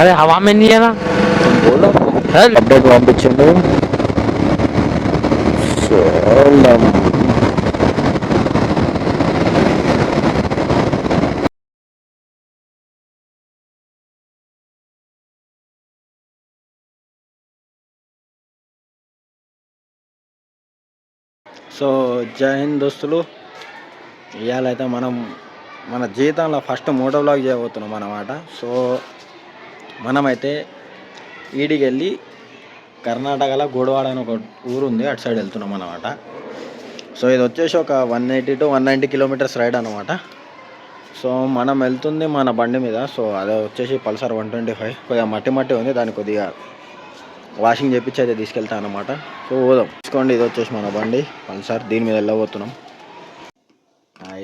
అరే హవామ్ ఎన్ని update పంపించండు. So జై హింద్ దోస్తులు. ఇవాళ అయితే మనం మన జీవితంలో ఫస్ట్ మోటో బ్లాగ్ చేయబోతున్నాం అన్నమాట. సో మనమైతే ఈడికి వెళ్ళి కర్ణాటకలో గోడవాడ అని ఒక ఊరు ఉంది అటు సైడ్ వెళ్తున్నాం అనమాట సో ఇది వచ్చేసి ఒక one eighty to one ninety kilometres ride అనమాట సో మనం వెళ్తుంది మన బండి మీద సో అదే వచ్చేసి పల్సర్ వన్ ట్వంటీ ఫైవ్. కొద్దిగా మట్టి మట్టి ఉంది దాన్ని కొద్దిగా వాషింగ్ చేపించి అయితే తీసుకెళ్తాను అనమాట సో పోదాం. తీసుకోండి ఇది వచ్చేసి మన బండి పల్సర్ దీని మీద వెళ్ళబోతున్నాం.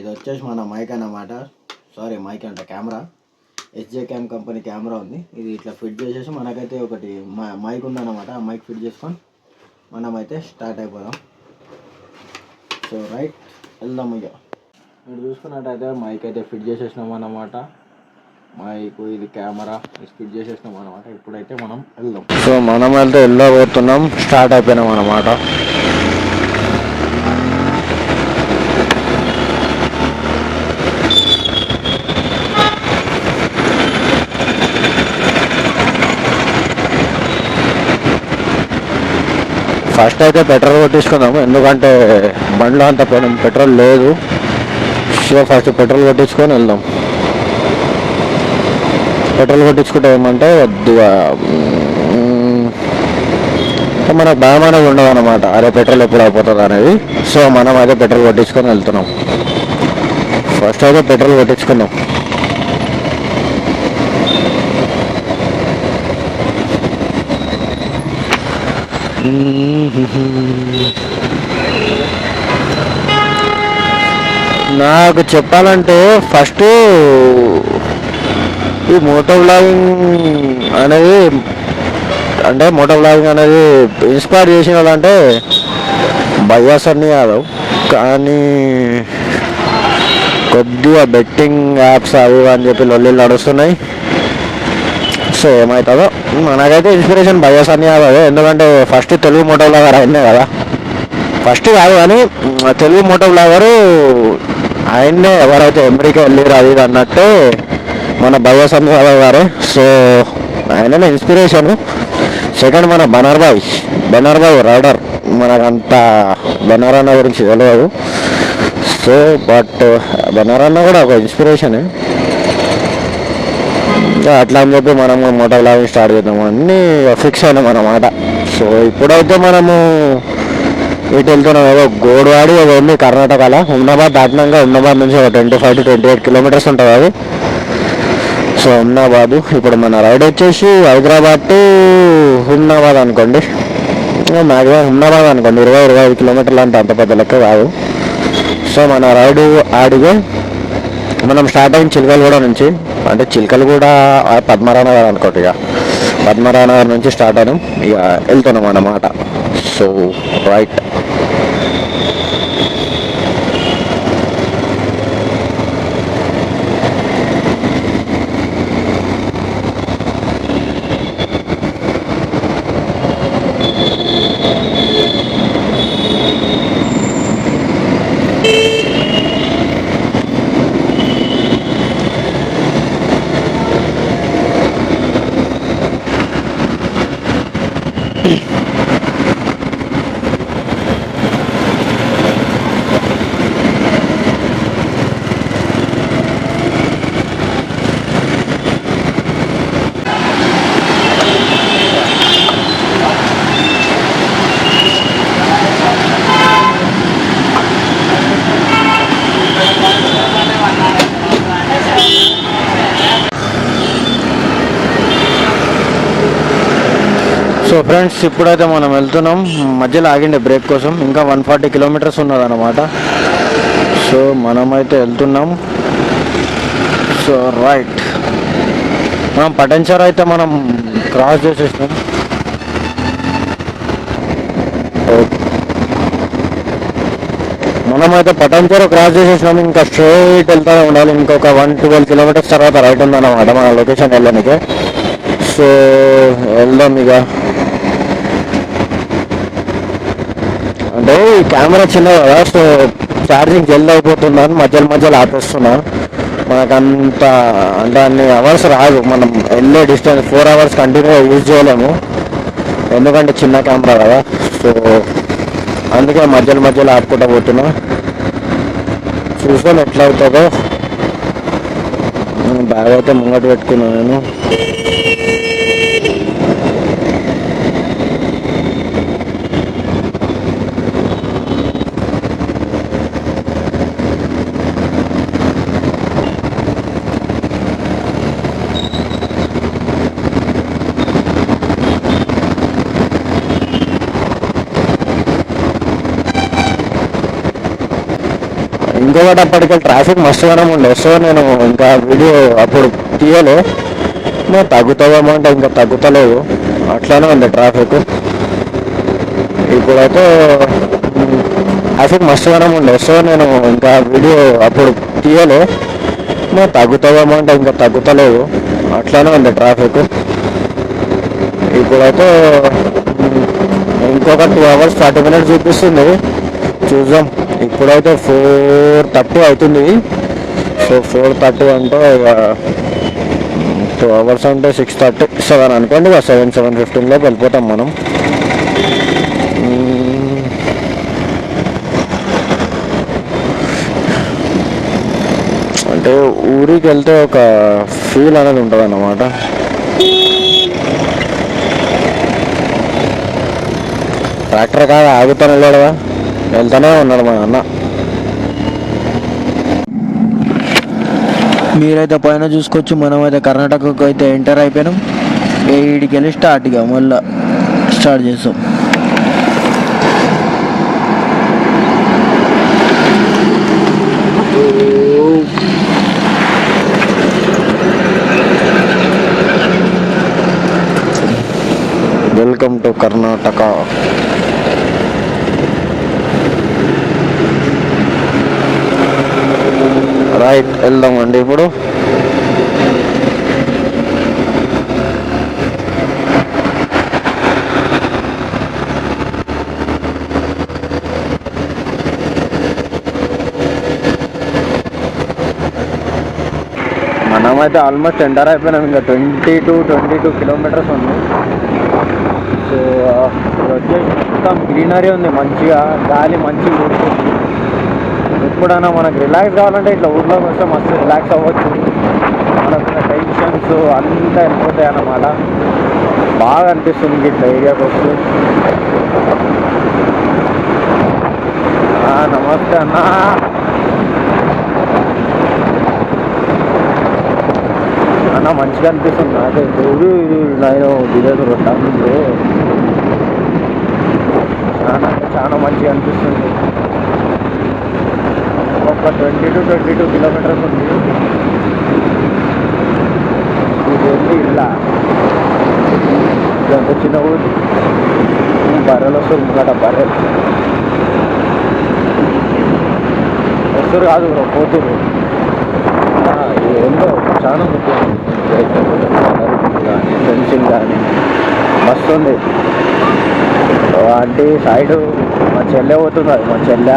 ఇది వచ్చేసి మన మైక్ అన్నమాట. సారీ మైక్ అంటే camera. SJ cam company camera ఉంది. ఇది ఇట్లా ఫిట్ చేసేసి మనకైతే ఒకటి మైక్ ఉందన్నమాట. ఆ మైక్ ఫిట్ చేసుకొని మనమైతే స్టార్ట్ అయిపోదాం. సో రైట్ వెళ్దాం ఇక. మీరు చూసుకున్నట్టయితే మైక్ అయితే ఫిట్ చేసేసినాం అన్నమాట. మైక్ ఇది కెమెరా ఇది ఫిట్ చేసేసినాం అనమాట ఇప్పుడైతే మనం వెళ్దాం. సో మనం అయితే వెళ్ళబోతున్నాం. స్టార్ట్ అయిపోయినాం అనమాట ఫస్ట్ అయితే పెట్రోల్ కొట్టించుకుందాము. ఎందుకంటే బండ్లో అంత పెట్రోల్ లేదు. సో ఫస్ట్ పెట్రోల్ కొట్టించుకొని వెళ్దాం. పెట్రోల్ కొట్టించుకుంటే ఏమంటే కొద్దిగా మనకు భయం అనేది ఉండదు అనమాట అరే పెట్రోల్ ఎప్పుడు అయిపోతుంది అనేది. సో మనం అయితే పెట్రోల్ కొట్టించుకొని వెళ్తున్నాం. ఫస్ట్ అయితే పెట్రోల్ కొట్టించుకుందాం. నాకు చెప్పాలంటే ఫస్ట్ ఈ మోటో బ్లాగింగ్ అనేది అంటే మోటో బ్లాగింగ్ అనేది ఇన్స్పైర్ చేసిన వాళ్ళంటే భయ్యా సన్నీ యాదవ్. కానీ కొద్దిగా బెట్టింగ్ యాప్స్ అవి అని చెప్పి లొల్లి నడుస్తున్నాయి. చూస్తే ఏమవుతుందో మనకైతే ఇన్స్పిరేషన్ భయ్యా అని యాదవ్ ఎందుకంటే ఫస్ట్ తెలుగు మోటో బ్లాగర్ ఆయనే కదా. ఫస్ట్ కాదు కానీ తెలుగు మోటో బ్లాగరు ఆయన్నే ఎవరైతే అమెరికా వెళ్ళారు అది అన్నట్టు మన భగవసన్ యాదవ్ గారే. సో ఆయననే ఇన్స్పిరేషన్ సెకండ్ మన banner boy banner boy rider మనకంత బనర్ అన్న గురించి తెలియదు సో బట్ బనర్ uh, అన్న కూడా ఒక ఇన్స్పిరేషనే అట్లా అని చెప్పి మనం మోటార్ బ్లాగింగ్ స్టార్ట్ చేద్దాం అన్నీ ఫిక్స్ అయినాం అన్నమాట. సో ఇప్పుడైతే మనము ఇటు వెళ్తున్నాం ఏదో గోడవాడి ఏదో ఉంది కర్ణాటకలో. హుమ్నాబాద్ దాటినాక హుమ్నాబాద్ నుంచి ఒక twenty five to twenty eight kilometres ఉంటుంది అది. సో హుమ్నాబాద్. ఇప్పుడు మన రైడ్ వచ్చేసి హైదరాబాద్ టు హుమ్నాబాద్ అనుకోండి. మ్యాక్సిమం హుమ్నాబాద్ అనుకోండి. ఇరవై ఇరవై ఐదు కిలోమీటర్లు అంటే అంత పెద్ద లెక్క కాదు. సో మన రైడ్ ఆడిగే మనం స్టార్ట్ అయిన చిలకలగూడ నుంచి అంటే చిలకలు కూడా పద్మరాణ గారు అనుకోండి ఇక. పద్మరానగర్ నుంచి స్టార్ట్ అయినాం. ఇక వెళ్తున్నాం అన్నమాట. సో రైట్ సో ఫ్రెండ్స్ ఇప్పుడైతే మనం వెళ్తున్నాం. మధ్యలో ఆగిండే బ్రేక్ కోసం. ఇంకా వన్ ఫార్టీ కిలోమీటర్స్ ఉన్నదన్నమాట. సో మనమైతే వెళ్తున్నాం. సో రైట్ మనం పటంచర్ అయితే మనం క్రాస్ చేసేసినాం. మనమైతే పటంచర్ క్రాస్ చేసేసినాం. ఇంకా స్ట్రైట్ వెళ్తా ఉండాలి. ఇంకొక వన్ ట్వెల్వ్ కిలోమీటర్స్ తర్వాత రైట్ ఉందన్నమాట మన లొకేషన్ వెళ్ళడానికి. సో వెళ్దాం ఇక. అంటే ఈ కెమెరా చిన్న కదా సో ఛార్జింగ్ జల్ది అయిపోతున్నాను మధ్యలో మధ్యలో ఆపేస్తున్నా. మనకంత అంటే అన్ని అవర్స్ రాదు. మనం వెళ్ళే డిస్టెన్స్ ఫోర్ అవర్స్ కంటిన్యూగా యూజ్ చేయలేము. ఎందుకంటే చిన్న కెమెరా కదా. సో అందుకే మధ్యలో మధ్యలో ఆపుకుంటా పోతున్నా. చూసాను ఎట్లా అవుతుందో. బ్యాగ్ అయితే ముంగట పెట్టుకున్నాను నేను. ఇంకొకటి అప్పటికి ట్రాఫిక్ మస్తుగానే ఉండే. సో నేను ఇంకా వీడియో అప్పుడు తీయలే. నేను తగ్గుతావేమో అంటే ఇంకా తగ్గుతలేదు. అట్లానే ఉంది ట్రాఫిక్. ఇప్పుడైతే ట్రాఫిక్ ట్రాఫిక్ మస్తుగానే ఉండే. సో నేను ఇంకా వీడియో అప్పుడు తీయలే. నేను తగ్గుతావేమో అంటే ఇంకా తగ్గుతలేదు. అట్లానే ఉంది ట్రాఫిక్. ఇప్పుడైతే ఇంకొక టూ అవర్స్ ఫార్టీ మినిట్స్ చూపిస్తుంది. చూద్దాం. ఇప్పుడైతే ఫోర్ థర్టీ అవుతుంది. సో ఫోర్ థర్టీ అంటే టూ అవర్స్ అంటే సిక్స్ థర్టీ సెవెన్ అనుకోండి ఇక సెవెన్ సెవెన్ ఫిఫ్టీన్లోకి వెళ్ళిపోతాం మనం. అంటే ఊరికి వెళ్తే ఒక ఫీల్ అనేది ఉంటుంది అన్నమాట ట్రాక్టర్ కాదు ఆగుతానే లేడవా వెళ్తానే ఉన్నాడు మా అన్న మీరైతే పైన చూసుకోవచ్చు మనం అయితే కర్ణాటకకు అయితే ఎంటర్ అయిపోయినాం. ఏడికి వెళ్ళి స్టార్ట్ ఇక మళ్ళీ స్టార్ట్ చేస్తాం. వెల్కమ్ టు కర్ణాటక రైట్ వెళ్దామండి ఇప్పుడు. మనమైతే ఆల్మోస్ట్ ఎంటర్ అయిపోయినాం ఇంకా twenty to twenty two kilometres ఉంది. సో ఇక్కడ వచ్చేసి మొత్తం గ్రీనరీ ఉంది మంచిగా గాలి మంచిగా కొడుతుంది ఎప్పుడైనా మనకు రిలాక్స్ కావాలంటే ఇట్లా ఊర్లోకి వస్తే మస్తు రిలాక్స్ అవ్వచ్చు. మనకున్న టెన్షన్స్ అంతా వెళ్ళిపోతాయి అన్నమాట. బాగా అనిపిస్తుంది ఇట్లా ఏరియాకి వస్తూ నమస్తే అన్న. అన్న మంచిగా అనిపిస్తుంది అదే ఇది ఇది నేను దిగదు రొట్టాలు చాలా చాలా మంచిగా అనిపిస్తుంది. ఒక twenty to twenty two kilometres ఉంది. ఇది ఉంది ఇలా. ఎంత చిన్న ఊరు. బర్రెలు వస్తుంది ముంగట బర్రెలు. వస్తారు కాదు బ్రో పోతురు. ఏందో చాలా ముఖ్యం ఫెన్సింగ్ కానీ మస్తు ఉంది. అంటే సైడ్ మా చెల్లె పోతుంది మా చెల్లె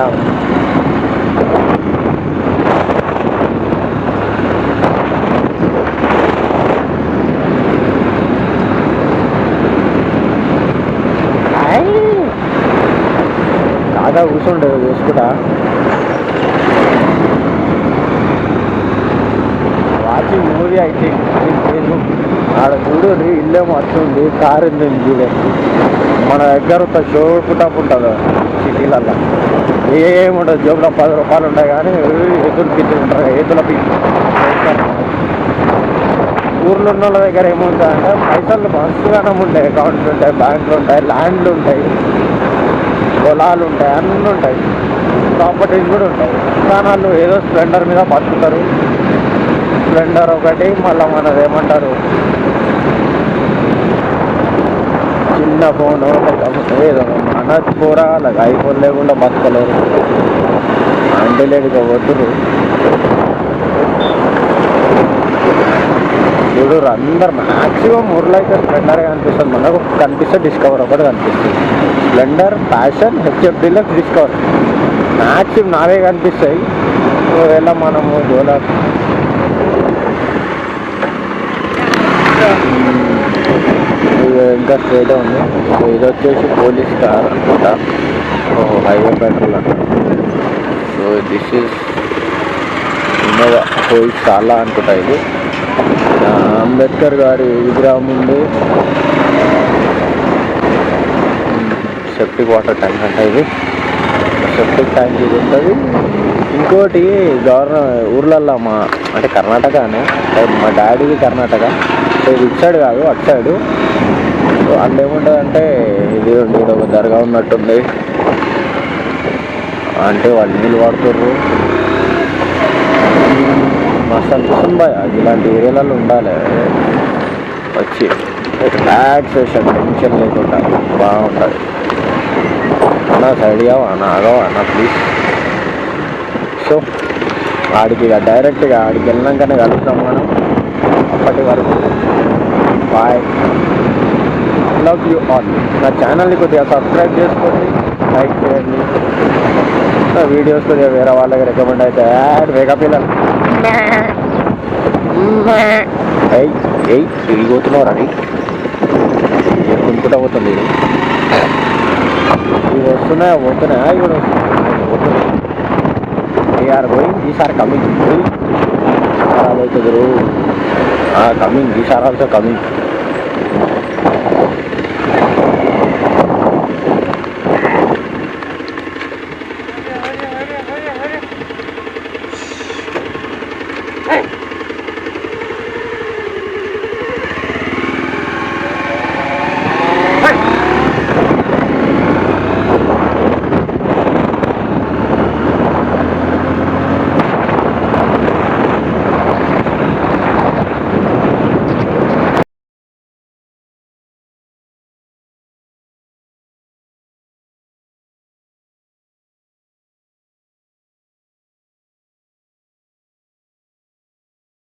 బాగా కూర్చుండదు చూసుకుంటా. వాచింగ్ మూవీ అయితే ఫేస్బుక్ ఆడ చూడు ఇల్లే వస్తుంది కారు ఉంది చూడే మన దగ్గర ఒక ఉంటుంది సిటీలల్లో. ఏముండదు జోబులో పది రూపాయలు ఉంటాయి కానీ ఎదురు పిచ్చులు ఉంటాయి ఎదుల ఊర్లో ఉన్న వాళ్ళ దగ్గర ఏముంటుంది పైసలు మస్తుగానే ఉంటాయి అకౌంట్లు ఉంటాయి బ్యాంకులు ఉంటాయి ల్యాండ్లు ఉంటాయి. పొలాలు ఉంటాయి అన్నీ ఉంటాయి. ప్రాపర్టీస్ కూడా ఉంటాయి. కానీ వాళ్ళు ఏదో స్ప్లెండర్ మీద బతుకుతారు స్ప్లెండర్ ఒకటి మళ్ళీ మనది ఏమంటారు? చిన్న ఫోన్ ఏదో మన కూర అలాగ ఐఫోన్ లేకుండా బతకలేరు. అంటే లేడుగా వద్దురు. చూడరు అందరు మ్యాక్సిమం ఊర్లో అయితే స్ప్లెండర్ కనిపిస్తుంది. మనకు కనిపిస్తే డిస్కవర్ ఒకటి కనిపిస్తుంది. Splendor Passion HF Deluxe Discover maximum నావే కనిపిస్తాయి. ఒకవేళ మనము డోలర్ ఇది ఇంకా స్ట్రేట్ ఉంది. సో ఇది వచ్చేసి పోలీస్ కార్ అనుకుంటా హైవే పెట్రోల్ అంట సో దిస్ ఈస్ ఇన్నోవా పోయి చాలా అనుకుంటా ఇది. అంబేద్కర్ గారి విగ్రహం ఉంది. సెప్టిక్ వాటర్ ట్యాంక్ అంట ఇది. సెప్టిక్ ట్యాంక్ ఇది ఉంటుంది. ఇంకోటి గవర్నర్ ఊర్లల్లో మా అంటే కర్ణాటకనే మా డాడీది కర్ణాటక. సో ఇది ఇటు సైడ్ కాదు అటు సైడు. సో అందులో ఏముంటుంది అంటే ఇది ఉంది ఇది ఒక దర్గా ఉన్నట్టుంది. అంటే వాళ్ళు నీళ్ళు వాడుతుర్రు. మస్తు అనిపిస్తుంది భయ ఇలాంటి ఏరియాలలో ఉండాలి. వచ్చి రిలాక్సేషన్ టెన్షన్ లేకుండా బాగుంటుంది. అన్న సైడ్ అన్న ఆగవా అన్న ప్లీజ్ సో ఆడికి ఇక డైరెక్ట్గా ఆడికి వెళ్ళినాకనే కలుస్తాం మనం. అప్పటి వరకు. బాయ్ లవ్ యూ ఆల్ నా ఛానల్ని కొద్దిగా సబ్స్క్రైబ్ చేసుకోండి లైక్ చేయండి. నా వీడియోస్ కొద్దిగా వేరే వాళ్ళకి రికమెండ్ అయితే యాడ్ వేగా పిల్లలు. ఎయిట్ ఎయ్ తిరిగిపోతున్నావు రాని కొనుక్కుంటా పోతుంది వస్తున్నాయి పోతున్నాయా. ఇక్కడ వస్తున్నాయి. పోతున్నాయి ఆర్ గోయింగ్ దీస్ కమింగ్ అవుతుంది కమింగ్ ఈసారి ఆల్సో కమింగ్